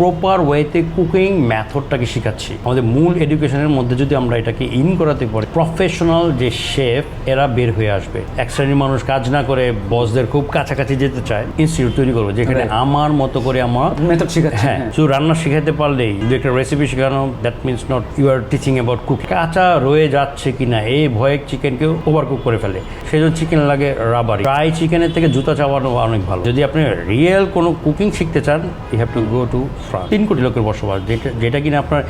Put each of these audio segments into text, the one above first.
Proper ওয়েতে cooking মেথডটাকে শেখাচ্ছি। আমাদের মূল এডুকেশনের মধ্যে যদি আমরা এটাকে ইন করাতে পারি প্রফেশনাল যে শেফ এরা বের হয়ে আসবে। এক শ্রেণির মানুষ কাজ না করে বসদের খুব কাছাকাছি যেতে চায় ইনস্টিটিউট তৈরি করব যেখানে আমার মতো করে আমার মেথড শেখাচ্ছেন হ্যাঁ শুধু রান্না শেখাতে পারলেই দু একটা রেসিপি শেখানো that means not you are teaching about cook কাঁচা রয়ে যাচ্ছে কিনা এই ভয়ে চিকেনকে ওভার কুক করে ফেলে। সেই জন্য চিকেন লাগে রাবারি ফ্রাই চিকেনের থেকে জুতা চাওয়ানো অনেক ভালো। যদি আপনি রিয়েল কোনো কুকিং শিখতে চান you have to go to France তিন কোটি লোকের বসবাস যেটা কিনা আপনার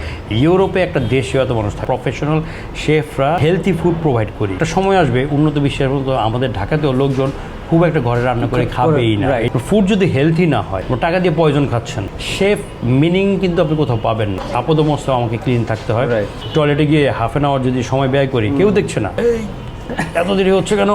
ইউরোপে একটা দেশীয়ত মানুষ থাকে। প্রফেশনাল শেফরা হেলথি ফুড প্রোভাইড করি। একটা সময় আসবে উন্নত বিশ্বের মতো আমাদের ঢাকাতেও লোকজন খুব একটা ঘরে রান্না করে খাবেই না. ফুড যদি হেলথি না হয় টাকা দিয়ে পয়জন খাচ্ছেন শেফ মিনিং কিন্তু আপনি কোথাও পাবেন না। আপদমস্ত আমাকে ক্লিন থাকতে হয়. টয়লেটে গিয়ে হাফ অ্যান আওয়ার যদি সময় ব্যয় করি কেউ দেখছে না। এত দেরি হচ্ছে কেন?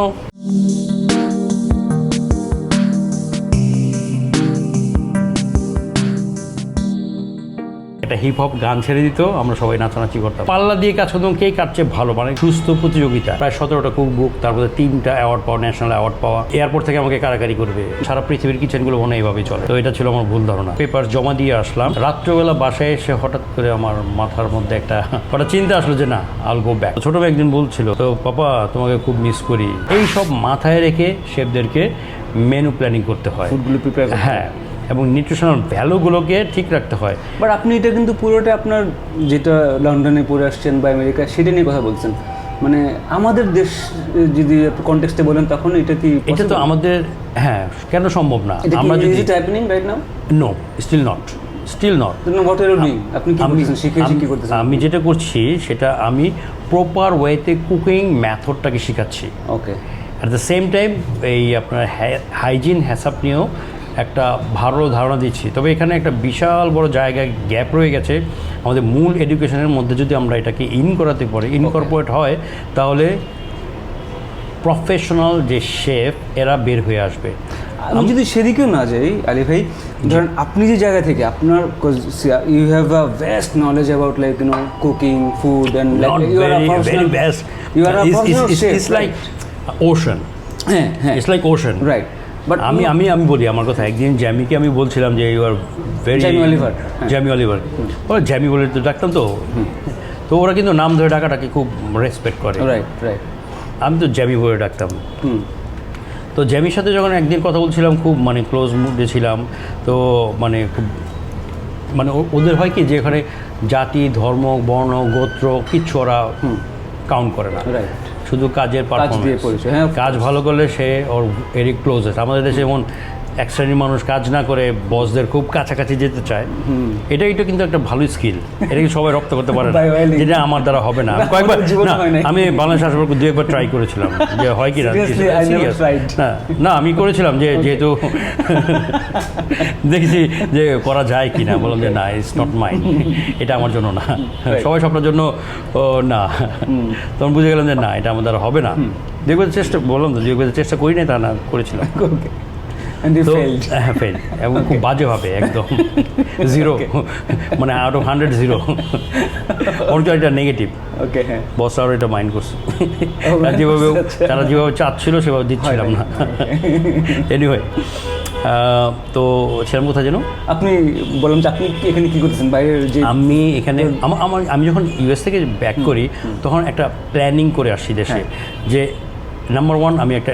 একটা হিপ হপ গান ছেড়ে দিত আমরা সবাই নাচানাচি করতাম। পাল্লা দিয়ে কাজ করতাম কে কাটছে ভালো মানে সুস্থ প্রতিযোগিতা। প্রায় সতেরোটা কুক বুক তারপরে তিনটা অ্যাওয়ার্ড পাওয়া ন্যাশনাল অ্যাওয়ার্ড পাওয়া। এয়ারপোর্ট থেকে আমাকে কারাকারি করবে। সারা পৃথিবীর কিচেনগুলো মনে এইভাবেই চলে। তো এটা ছিল আমার ভুল ধারণা। পেপার জমা দিয়ে আসলাম। রাত্রেবেলা বাসায় এসে হঠাৎ করে আমার মাথার মধ্যে একটা হঠাৎ চিন্তা আসলো যে না আল গো ব্যাক ছোট একদিন বলছিল তো পাপা তোমাকে খুব মিস করি। এই সব মাথায় রেখে শেফদেরকে মেনু প্ল্যানিং করতে হয়। ফুডগুলো প্রিপেয়ার হ্যাঁ। এবং নিউট্রিশনাল ভ্যালুগুলোকে ঠিক রাখতে হয়। বাট আপনি এটা কিন্তু পুরোটা আপনার যেটা লন্ডনে পড়ে আসছেন বা আমেরিকা সেটা নিয়ে কথা বলছেন। মানে আমাদের দেশ যদি কনটেক্সটে বলেন তখন এটা কি এটা তো আমাদের হ্যাঁ কেন সম্ভব না? আমরা যদি happening right now no still not still not what are doing আপনি কি করতেছেন? শিখে আমি- করতেছেন? আমি যেটা করছি সেটা আমি প্রপার ওয়েতে কুকিং মেথডটাকে শেখাচ্ছি। Okay at the same time এই আপনার হাইজিন হ্যাসাপ নিয়েও একটা ভালো ধারণা দিচ্ছি। তবে এখানে একটা বিশাল বড় জায়গায় গ্যাপ রয়ে গেছে। আমাদের মূল এডুকেশনের মধ্যে যদি আমরা এটাকে ইন করাতে পারি ইনকর্পোরেট হয় তাহলে প্রফেশনাল যে শেফ এরা বের হয়ে আসবে। আমি যদি সেদিকেও না যাই আলী ভাই ধরেন আপনি যে জায়গা থেকে আপনার you have a vast knowledge about like you know cooking food and like you are a very, very you are a it's like ocean. হ্যাঁ হ্যাঁ। It's like ocean. Right but আমি আমি আমি বলি আমার কথা একদিন জ্যামিকে আমি বলছিলাম যে you are very Jamie Oliver. Jamie Oliver ওরা জ্যামি বলে তো ডাকতাম তো। তো ওরা কিন্তু নাম ধরে ডাকাটাকে খুব রেসপেক্ট করে। রাইট রাইট আমি তো জ্যামি বলে ডাকতাম। তো জ্যামির সাথে যখন একদিন কথা বলছিলাম খুব মানে ক্লোজ মুডে ছিলাম তো মানে খুব মানে ওদের হয় কি যে এখানে জাতি ধর্ম বর্ণ গোত্র কিচ্ছু ওরা কাউন্ট করে না। রাইট শুধু কাজের পারফরমেন্স পরিচয়, হ্যাঁ। কাজ ভালো করলে সে ওর ভেরি ক্লোজেস্ট আমাদের দেশে যেমন এক শ্রেণির মানুষ কাজ না করে বসদের খুব কাছাকাছি যেতে চায় এটা এটা কিন্তু একটা ভালো স্কিল এটা কি সবাই রপ্ত করতে পারে না? যেটা আমার দ্বারা হবে না। আমি কয়েকবার না। আমি বাংলাদেশ আসার পর দু একবার ট্রাই করেছিলাম যে হয় কি না. না না আমি করেছিলাম যে যেহেতু দেখেছি যে করা যায় কি না বললাম যে না ইটস নট মাইন্ড এটা আমার জন্য না। সবাই স্বপ্নের জন্য না। তখন বুঝে গেলাম যে না এটা আমার দ্বারা হবে না। দেখবে চেষ্টা বললাম তো দেখবে চেষ্টা করি নাই তা না করেছিলাম। ওকে হ্যাঁ ফেল এবং খুব বাজেভাবে একদম জিরো মানে আউট অফ হান্ড্রেড জিরো অনেক এটা নেগেটিভ ওকে হ্যাঁ। বস আর এটা মাইন্ড করছে। Oh, যেভাবে আচ্ছা। তারা যেভাবে চাচ্ছিল সেভাবে দিচ্ছিলাম না। এনিওয়ে তো সেরকম কোথায় যেন? আপনি বললাম যে আপনি এখানে কি করতেছেন? বাইরের যে আমি এখানে আমার আমার আমি যখন ইউএস থেকে ব্যাক করি তখন একটা প্ল্যানিং করে আসি দেশে যে নাম্বার ওয়ান আমি একটা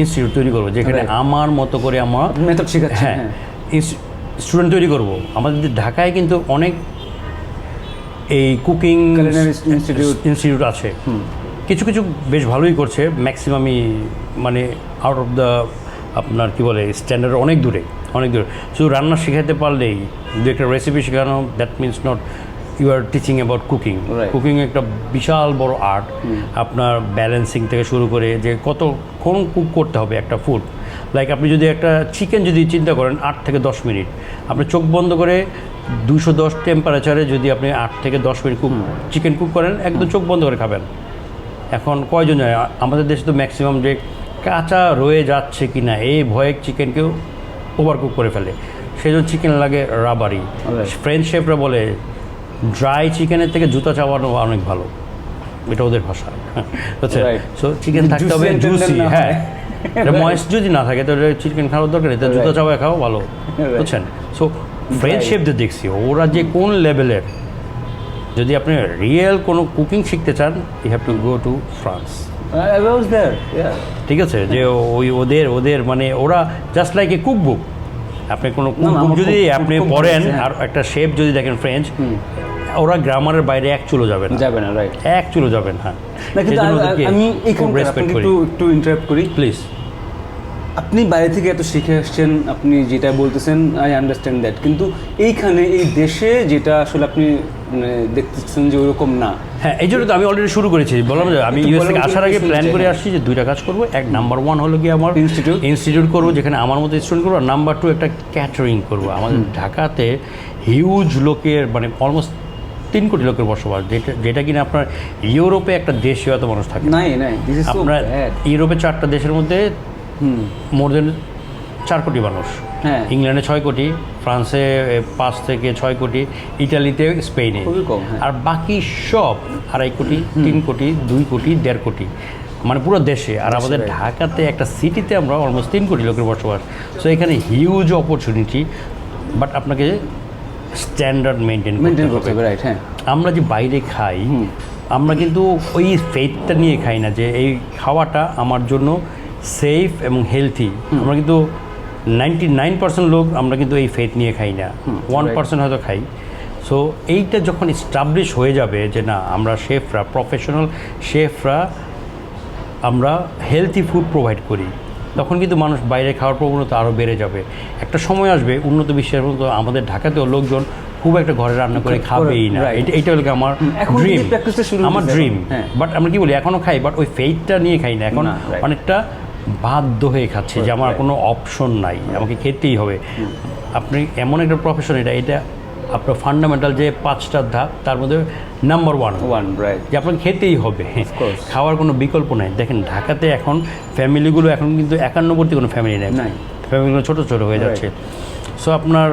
ইনস্টিটিউট তৈরি করব যেখানে আমার মতো করে আমার মেথড শেখাচ্ছেন হ্যাঁ হ্যাঁ। স্টুডেন্ট তৈরি করব। আমাদের ঢাকায় কিন্তু অনেক এই কুকিং institute। ইনস্টিটিউট আছে। কিছু কিছু বেশ ভালোই করছে ম্যাক্সিমামই মানে আউট অফ দ্য আপনার কি বলে স্ট্যান্ডার্ড অনেক দূরে অনেক দূরে। শুধু রান্না শেখাতে পারলেই দু একটা রেসিপি শেখানো that means not you are teaching about cooking cooking একটা বিশাল বড় আর্ট আপনার ব্যালেন্সিং থেকে শুরু করে যে কত কোন কুক করতে হবে একটা ফুড লাইক আপনি যদি একটা চিকেন যদি চিন্তা করেন আট থেকে দশ মিনিট। আপনি চোখ বন্ধ করে দুশো দশ টেম্পারেচারে যদি আপনি আট থেকে দশ মিনিট কুক চিকেন কুক করেন একদম চোখ বন্ধ করে খাবেন। এখন কয়জন যায় আমাদের দেশে তো ম্যাক্সিমাম যে কাঁচা রয়ে যাচ্ছে কি না এই ভয়ে চিকেনকেও ওভার কুক করে ফেলে। সেই জন্য চিকেন লাগে রাবারি. ফ্রেঞ্চ শেফরা বলে ড্রাই চিকেনের থেকে জুতা চাওয়ানো অনেক ভালো। এটা ওদের ভাষা। Right. সো চিকেন থাকতে হবে জুসি হ্যাঁ। হয়। ময়েস্ট যদি না থাকে তাহলে চিকেন খাওয়ার দরকার চিকেন জুতা চাওয়া খাওয়া ভালো। বুঝছেন? সো ফ্রেঞ্চ শেফদের দেখছি ওরা যে কোন লেভেলের যদি আপনি রিয়েল কোনো কুকিং শিখতে চান you have to go to France. ঠিক আছে? যে ওই ওদের ওদের মানে ওরা just like a cook book আপনি কোনো কুক আমার যদি আপনি পড়েন আর একটা শেফ যদি দেখেন ফ্রেঞ্চ ওরা গ্রামারের বাইরে এক চুলো যাবে না। যাবে না রাইট এক চুলো যাবেন হ্যাঁ না আমি একটু একটু ইন্টারাপ্ট করি। প্লিজ আপনি বাইরে থেকে এত শিখে আসছেন আপনি যেটা বলতেছেন আই আন্ডারস্ট্যান্ড দ্যাট কিন্তু এইখানে এই দেশে যেটা আসলে আপনি মানে দেখতেছেন যে ওরকম না। হ্যাঁ এই জন্য তো আমি অলরেডি শুরু করেছি। বললাম যে আমি ইউএস থেকে আসার আগে প্ল্যান করে। আসছি যে দুইটা কাজ করব। এক নাম্বার ওয়ান হলো কি আমার ইনস্টিটিউট ইনস্টিটিউট করব যেখানে আমার মতো স্টুডেন্ট করব। আর নাম্বার টু একটা ক্যাটারিং করব। আমাদের ঢাকাতে হিউজ লোকের মানে অলমোস্ট তিন কোটি লোকের বসবাস। যেটা যেটা কিনা আপনার ইউরোপে একটা দেশীয় এত মানুষ থাকে। নাই আপনার ইউরোপে চারটা দেশের মধ্যে মোর দেন চার কোটি মানুষ। হ্যাঁ। ইংল্যান্ডে ছয় কোটি ফ্রান্সে পাঁচ থেকে ছয় কোটি ইটালিতে স্পেনে। হ্যাঁ। আর বাকি সব আড়াই কোটি তিন কোটি দুই কোটি দেড় কোটি। মানে পুরো দেশে। আর আমাদের ঢাকাতে একটা সিটিতে আমরা অলমোস্ট তিন কোটি লোকের বসবাস। সো এখানে হিউজ অপরচুনিটি বাট আপনাকে স্ট্যান্ডার্ড মেনটেন মেনটেন করতে হবে রাইট হ্যাঁ। আমরা যে বাইরে খাই আমরা কিন্তু ওই ফেথটা নিয়ে খাই না যে এই খাওয়াটা আমার জন্য সেফ এবং হেলথি আমরা কিন্তু নাইনটি নাইন পার্সেন্ট লোক আমরা কিন্তু এই ফেথ নিয়ে খাই না। ওয়ান. পার্সেন্ট হয়তো খাই। সো এইটা যখন স্টাবলিশ হয়ে যাবে যে না আমরা শেফরা প্রফেশনাল শেফরা আমরা হেলথি ফুড প্রোভাইড করি। তখন কিন্তু মানুষ বাইরে খাওয়ার প্রবণতা আরও বেড়ে যাবে। একটা সময় আসবে উন্নত বিশ্বের মতো আমাদের ঢাকাতেও লোকজন খুব একটা ঘরে রান্না করে খাবেই না. এটা এইটা হলো আমার ড্রিম আমার ড্রিম হ্যাঁ। বাট আমরা কি বলি এখনও খাই বাট ওই ফেইটটা নিয়ে খাই না। এখন অনেকটা বাধ্য হয়ে খাচ্ছে যে আমার কোনো অপশন নাই। আমাকে খেতেই হবে। আপনি এমন একটা প্রফেশন এটা এটা আপনার ফান্ডামেন্টাল যে পাঁচটা ধাপ তার মধ্যে নাম্বার ওয়ান ওয়ান রাইট যে আপনাকে খেতেই হবে। খাওয়ার কোনো বিকল্প নাই। দেখেন ঢাকাতে এখন ফ্যামিলিগুলো এখন কিন্তু একান্নবর্তী কোনো ফ্যামিলি নেই। নাই। ফ্যামিলিগুলো ছোটো ছোটো হয়ে যাচ্ছে। সো আপনার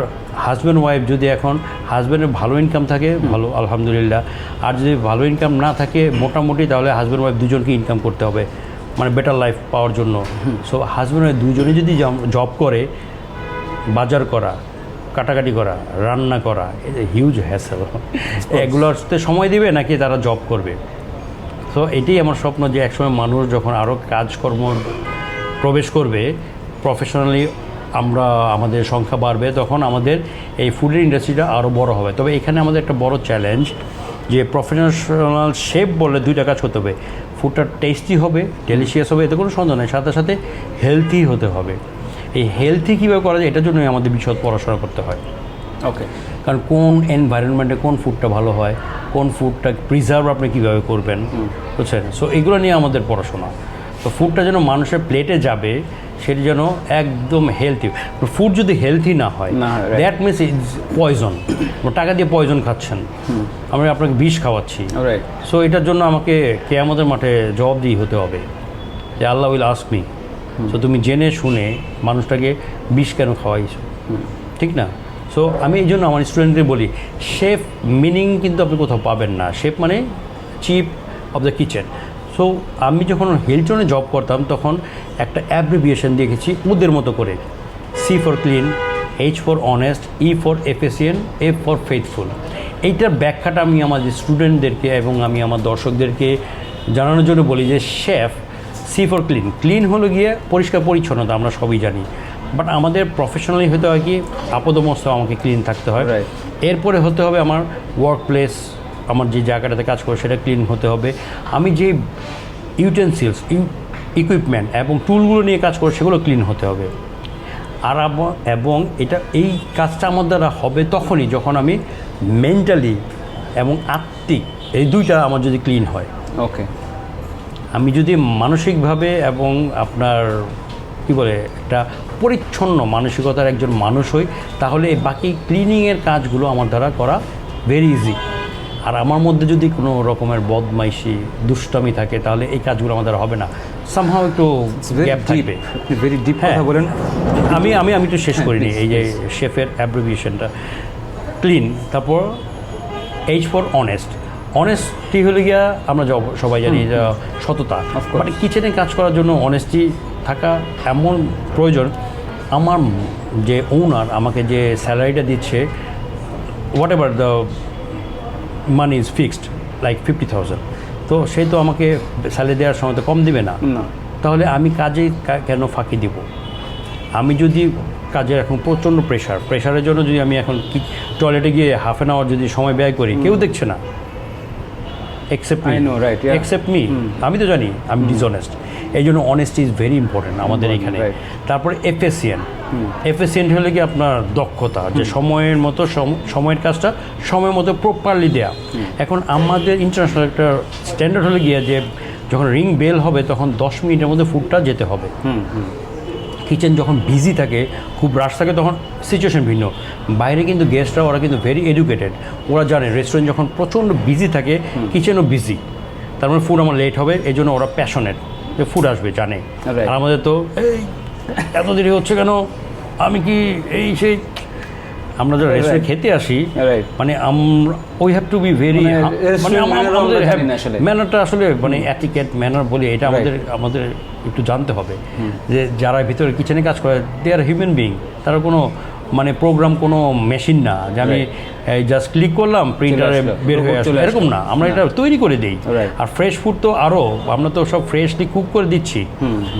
হাজব্যান্ড ওয়াইফ যদি এখন হাজব্যান্ডের ভালো ইনকাম থাকে ভালো আলহামদুলিল্লাহ। আর যদি ভালো ইনকাম না থাকে মোটামুটি তাহলে হাজব্যান্ড ওয়াইফ দুজনকে ইনকাম করতে হবে। মানে বেটার লাইফ পাওয়ার জন্য। সো হাজব্যান্ড ওয়াইফ দুজনে যদি জব করে বাজার করা কাটাকাটি করা রান্না করা হিউজ হ্যাসেল এগুলোতে সময় দিবে নাকি তারা জব করবে? তো এটাই আমার স্বপ্ন যে একসময় মানুষ যখন আরও কাজকর্ম প্রবেশ করবে প্রফেশনালি আমরা আমাদের সংখ্যা বাড়বে তখন আমাদের এই ফুডের ইন্ডাস্ট্রিটা আরও বড় হবে। তবে এখানে আমাদের একটা বড় চ্যালেঞ্জ যে প্রফেশনাল শেপ বলে দুইটা কাজ করতে হবে। ফুডটা টেস্টি হবে ডেলিশিয়াস হবে এতে কোনো সন্দেহ নেই। সাথে সাথে হেলথি হতে হবে। এই হেলথি কীভাবে করা যায় এটার জন্যই আমাদের বিশদ পড়াশোনা করতে হয়। ওকে কারণ কোন এনভায়রনমেন্টে কোন ফুডটা ভালো হয় কোন ফুডটা প্রিজার্ভ আপনি কীভাবে করবেন বুঝছেন? সো এগুলো নিয়ে আমাদের পড়াশোনা। তো ফুডটা যেন মানুষের প্লেটে যাবে সেটা যেন একদম হেলথি ফুড যদি হেলথি না হয়. দ্যাট মিনস ইজ পয়জন টাকা দিয়ে পয়জন খাচ্ছেন। আমরা আপনাকে বিষ খাওয়াচ্ছি। সো এটার জন্য আমাকে কেয়ামতের মাঠে জবাবদিহি হতে হবে। যে Allah will ask me so তুমি জেনে শুনে মানুষটাকে বিষ কেন খাওয়াইছো? ঠিক না? সো আমি এই জন্য আমার স্টুডেন্টদের বলি শেফ মিনিং কিন্তু আপনি কোথাও পাবেন না। শেফ মানে chief of the kitchen so আমি যখন হিলটনে জব করতাম তখন একটা অ্যাব্রিভিয়েশন দেখেছি ওদের মতো করে। C for clean H for honest E for efficient F for faithful এইটার ব্যাখ্যাটা আমি আমাদের স্টুডেন্টদেরকে এবং আমি আমার দর্শকদেরকে জানানোর জন্য বলি যে chef C for clean. Clean হলো গিয়ে পরিষ্কার পরিচ্ছন্নতা আমরা সবই জানি। বাট আমাদের প্রফেশনালি হতে হয় কি আপদমস্ত আমাকে ক্লিন থাকতে হয়। এরপরে হতে হবে আমার ওয়ার্ক প্লেস আমার যে জায়গাটাতে কাজ করে সেটা ক্লিন হতে হবে। আমি যে ইউটেন্সিলস ইকুইপমেন্ট এবং টুলগুলো নিয়ে কাজ করে সেগুলো ক্লিন হতে হবে। আর এবং এটা এই কাজটা আমার দ্বারা হবে তখনই যখন আমি মেন্টালি এবং আত্মিক এই দুইটা আমার যদি ক্লিন হয়। ওকে আমি যদি মানসিকভাবে এবং আপনার কি বলে একটা পরিচ্ছন্ন মানসিকতার একজন মানুষ হই তাহলে বাকি ক্লিনিংয়ের কাজগুলো আমার দ্বারা করা ভেরি ইজি আর আমার মধ্যে যদি কোনো রকমের বদমাইশি দুষ্টমি থাকে তাহলে এই কাজগুলো আমার দ্বারা হবে না। সামহাও একটু গ্যাপ থাকবে। ভেরি ডিপ হ্যাঁ। কথা বলেন। আমি আমি আমি একটু শেষ করিনি এই যে শেফের অ্যাব্রিভিয়েশনটা ক্লিন তারপর এইচ ফর অনেস্ট অনেস্টি হলে গিয়া আমরা সবাই জানি যে সততা। মানে কিচেনে কাজ করার জন্য অনেস্টি থাকা এমন প্রয়োজন। আমার যে ওনার আমাকে যে স্যালারিটা দিচ্ছে whatever the money is fixed like fifty thousand তো সে তো আমাকে স্যালারি দেওয়ার সময় তো কম দিবে না। না। তাহলে আমি কাজে কেন ফাঁকি দিব? আমি যদি কাজের এখন প্রচণ্ড প্রেশার প্রেশারের জন্য যদি আমি এখন টয়লেটে গিয়ে হাফ অ্যান আওয়ার যদি সময় ব্যয় করি কেউ দেখছে না। Right, yeah. এক্সেপ্ট মি আমি তো জানি আমি ডিসঅনেস্ট এই জন্য অনেস্টি ইজ ভেরি ইম্পর্টেন্ট আমাদের এখানে. তারপরে এফএসিএন এফএসিএন হলে কি আপনার দক্ষতা যে সময়ের মতো সম- সময়ের কাজটা সময় মতো প্রপারলি দেয়া। এখন আমাদের ইন্টারন্যাশনাল একটা স্ট্যান্ডার্ড হলে গিয়ে যে যখন রিং বেল হবে তখন দশ মিনিটের মধ্যে ফুডটা যেতে হবে। কিচেন যখন বিজি থাকে খুব রাশ থাকে তখন সিচুয়েশন ভিন্ন। বাইরে কিন্তু গেস্টরা ওরা কিন্তু ভেরি এডুকেটেড ওরা জানে রেস্টুরেন্ট যখন প্রচণ্ড বিজি থাকে কিচেনও বিজি তার মানে ফুড আমার লেট হবে এই জন্য ওরা প্যাশনেট যে ফুড আসবে জানে। আর আমাদের তো এই এত দেরি হচ্ছে কেন? আমি কি এই সেই আমরা যারা রেস্টুরেন্ট খেতে আসি মানে আমরা we have to be very মানে মানে আমাদের। ম্যানারটা আসলে। মানে অ্যাটিকেট ম্যানার বলি এটা আমাদের আমাদের একটু জানতে হবে। যে যারা ভিতরে কিচেনে কাজ করে দে আর হিউম্যান বিং তারা কোনো মানে প্রোগ্রাম কোনো মেশিন না যে আমি জাস্ট ক্লিক করলাম প্রিন্টারে বের হয়ে আসলো। এরকম না আমরা এটা তৈরি করে দিই। আর ফ্রেশ ফুড তো আরও আমরা তো সব ফ্রেশলি কুক করে দিচ্ছি।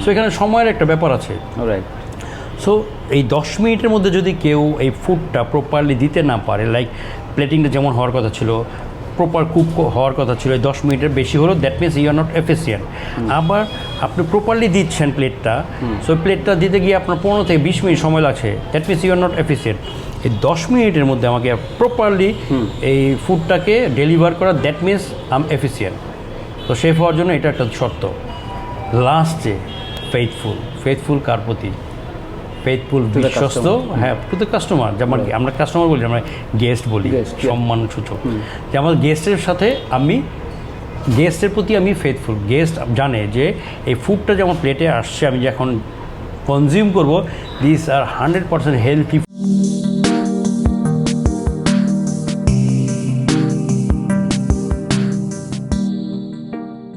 সো এখানে সময়ের একটা ব্যাপার আছে। রাইট সো এই দশ মিনিটের মধ্যে যদি কেউ এই ফুডটা প্রপারলি দিতে না পারে লাইক প্লেটিংটা যেমন হওয়ার কথা ছিল প্রপার কুক হওয়ার কথা ছিল দশ মিনিটের বেশি হলো that means you are not efficient আবার আপনি প্রপারলি দিচ্ছেন প্লেটটা সো প্লেটটা দিতে গিয়ে আপনার পনেরো থেকে বিশ মিনিট সময় লাগছে that means you are not efficient এই দশ মিনিটের মধ্যে আমাকে প্রপারলি এই ফুডটাকে ডেলিভার করা দ্যাট মিনস আম এফিসিয়েন্ট তো সেফ হওয়ার জন্য এটা একটা শর্ত। লাস্টে ফেথফুল ফেথফুল কার প্রতি? ফেথফুল বিশ্বস্ত হ্যাঁ টু দ্য কাস্টমার যেমন আমরা কাস্টমার বলি আমরা গেস্ট বলি. সম্মান সূচক যে আমার গেস্টের সাথে আমি গেস্টের প্রতি আমি ফেথফুল গেস্ট জানে যে এই ফুডটা যেমন আমার প্লেটে আসছে আমি যখন কনজিউম করব this are hundred percent healthy